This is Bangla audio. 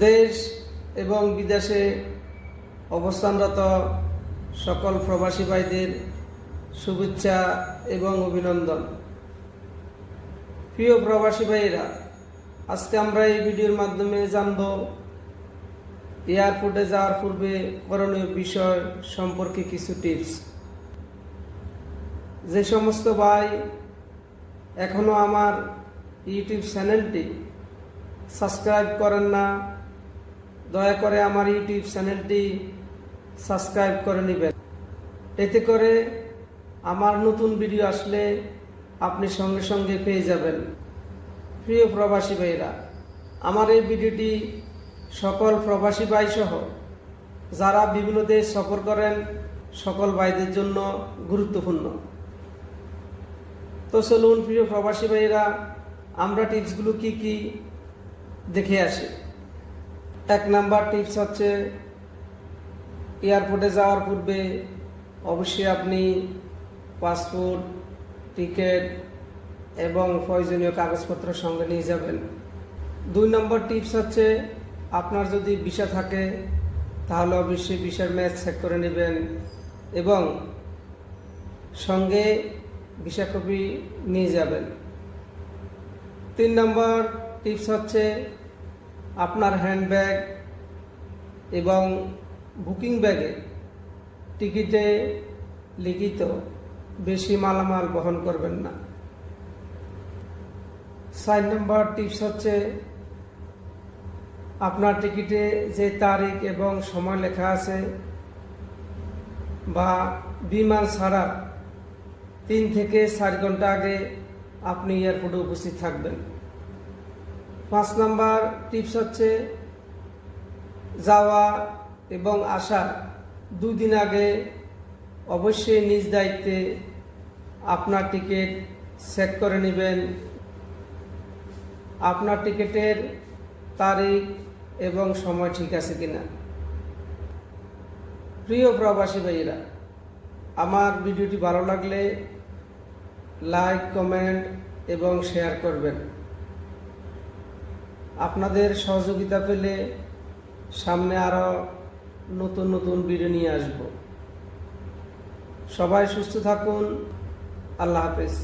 দেশ এবং বিদেশে অবস্থানরত সকল প্রবাসী ভাইদের শুভেচ্ছা এবং অভিনন্দন। প্রিয় প্রবাসী ভাইয়েরা, আজকে আমরা এই ভিডিওর মাধ্যমে জানব এয়ারপোর্টে যাওয়ার পূর্বে করণীয় বিষয় সম্পর্কে কিছু টিপস। যে সমস্ত ভাই এখনও আমার ইউটিউব চ্যানেলটি সাবস্ক্রাইব করেন না দয়া করে আমার ইউটিউব চ্যানেলটি সাবস্ক্রাইব করে নেবেন। এতে করে আমার নতুন ভিডিও আসলে আপনি সঙ্গে সঙ্গে পেয়ে যাবেন। প্রিয় প্রবাসী ভাইরা আমার এই ভিডিওটি সকল প্রবাসী ভাই সহ যারা বিভিন্ন দেশ সফর করেন, সকল ভাইদের জন্য গুরুত্বপূর্ণ। তো চলুন, প্রিয় প্রবাসী ভাইরা আমরা টিপসগুলো কি কি দেখে আসি। এক নাম্বার টিপস হচ্ছে এয়ারপোর্টে যাওয়ার পূর্বে অবশ্যই আপনি পাসপোর্ট টিকিট এবং প্রয়োজনীয় কাগজপত্র সঙ্গে নিয়ে যাবেন। দুই নম্বর টিপস হচ্ছে আপনার যদি ভিসা থাকে তাহলে অবশ্যই ভিসার ম্যাচ চেক করে নেবেন এবং সঙ্গে ভিসা কপি নিয়ে যাবেন। তিন নম্বর টিপস হচ্ছে আপনার হ্যান্ডব্যাগ এবং বুকিং ব্যাগে টিকিটে লিখিত বেশি মালামাল বহন করবেন না। চার নম্বর, টিপস হচ্ছে আপনার টিকিটে যে তারিখ এবং সময় লেখা আছে বা বিমান ছাড়ার তিন থেকে চার ঘণ্টা আগে আপনি এয়ারপোর্টে উপস্থিত থাকবেন। পাঁচ নাম্বার টিপস হচ্ছে যাওয়া এবং আসার দুদিন আগে অবশ্যই নিজ দায়িত্বে আপনার টিকিট চেক করে নেবেন। আপনার টিকিটের তারিখ এবং সময় ঠিক আছে কিনা। প্রিয় প্রবাসী ভাইয়েরা, আমার ভিডিওটি ভালো লাগলে লাইক কমেন্ট এবং শেয়ার করবেন। আপনাদের সহযোগিতা পেলে সামনে আরও নতুন নতুন ভিডিও নিয়ে আসব। সবাই সুস্থ থাকুন। আল্লাহ হাফেজ।